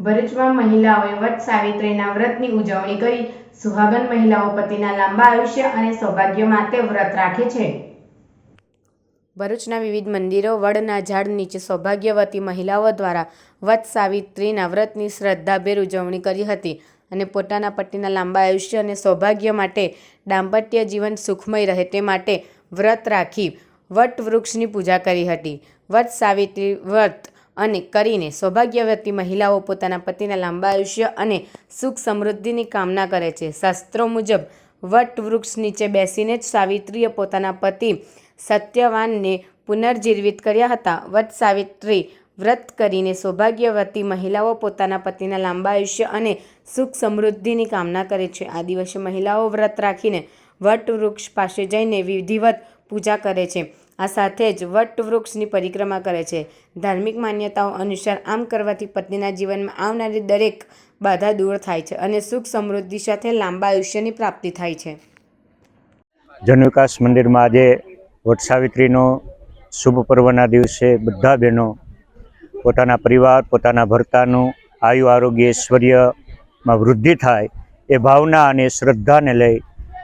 ભરૂચમાં મહિલાઓએ વટ સાવિત્રીના વ્રતની ઉજવણી કરી સુહાગન મહિલાઓ પતિના લાંબા આયુષ્ય અને સૌભાગ્ય માટે વ્રત રાખે છે. ભરૂચના વિવિધ મંદિરો, વડના ઝાડ નીચે સૌભાગ્યવતી મહિલાઓ દ્વારા વટ સાવિત્રીના વ્રતની શ્રદ્ધાભેર ઉજવણી કરી હતી અને પોતાના પતિના લાંબા આયુષ્ય અને સૌભાગ્ય માટે દાંપત્ય જીવન સુખમય રહે તે માટે વ્રત રાખી વટ વૃક્ષની પૂજા કરી હતી. વટ સાવિત્રી વ્રત અને કરીને સૌભાગ્યવતી મહિલાઓ પોતાના પતિના લાંબા આયુષ્ય અને સુખ સમૃદ્ધિની કામના કરે છે. શાસ્ત્રો મુજબ, વટ વૃક્ષ નીચે બેસીને જ સાવિત્રીએ પોતાના પતિ સત્યવાનને પુનર્જીવિત કર્યા હતા. વટ સાવિત્રી વ્રત કરીને સૌભાગ્યવતી મહિલાઓ પોતાના પતિના લાંબા આયુષ્ય અને સુખ સમૃદ્ધિની કામના કરે છે. આ દિવસે મહિલાઓ વ્રત રાખીને વટ વૃક્ષ પાસે જઈને વિધિવત પૂજા કરે છે. આ સાથે જ વટ વૃક્ષની પરિક્રમા કરે છે. ધાર્મિક માન્યતાઓ અનુસાર આમ કરવાથી પત્નીના જીવનમાં આવનારી દરેક બાધા દૂર થાય છે અને સુખ સમૃદ્ધિ સાથે લાંબા આયુષ્યની પ્રાપ્તિ થાય છે. જનવિકાસ મંદિરમાં આજે વટ સાવિત્રીનો શુભ પર્વના દિવસે બધા બહેનો પોતાના પરિવાર, પોતાના ભરતાનું આયુ આરોગ્ય ઐશ્વર્યમાં વૃદ્ધિ થાય એ ભાવના અને શ્રદ્ધાને લઈ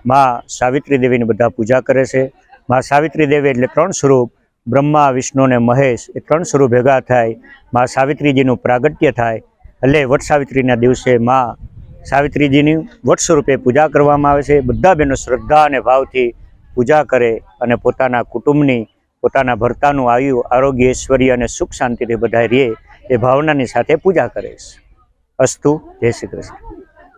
માં સાવિત્રી દેવીની બધા પૂજા કરે છે. માં સાવિત્રી દેવી એટલે ત્રણ સ્વરૂપ, બ્રહ્મા, વિષ્ણુ અને મહેશ એ ત્રણ સ્વરૂપ ભેગા થાય. માં સાવિત્રીજીનું પ્રાગટ્ય થાય. એટલે વટ સાવિત્રીના દિવસે માં સાવિત્રીજીની વટ સ્વરૂપે પૂજા કરવામાં આવે છે. બધા બહેનો શ્રદ્ધા અને ભાવથી પૂજા કરે અને પોતાના કુટુંબની, પોતાના ભરતાનું આયુ, આરોગ્ય, ઐશ્વર્ય અને સુખ શાંતિથી બધા રહે એ ભાવનાની સાથે પૂજા કરે છે. અસ્તુ, જય શ્રી કૃષ્ણ.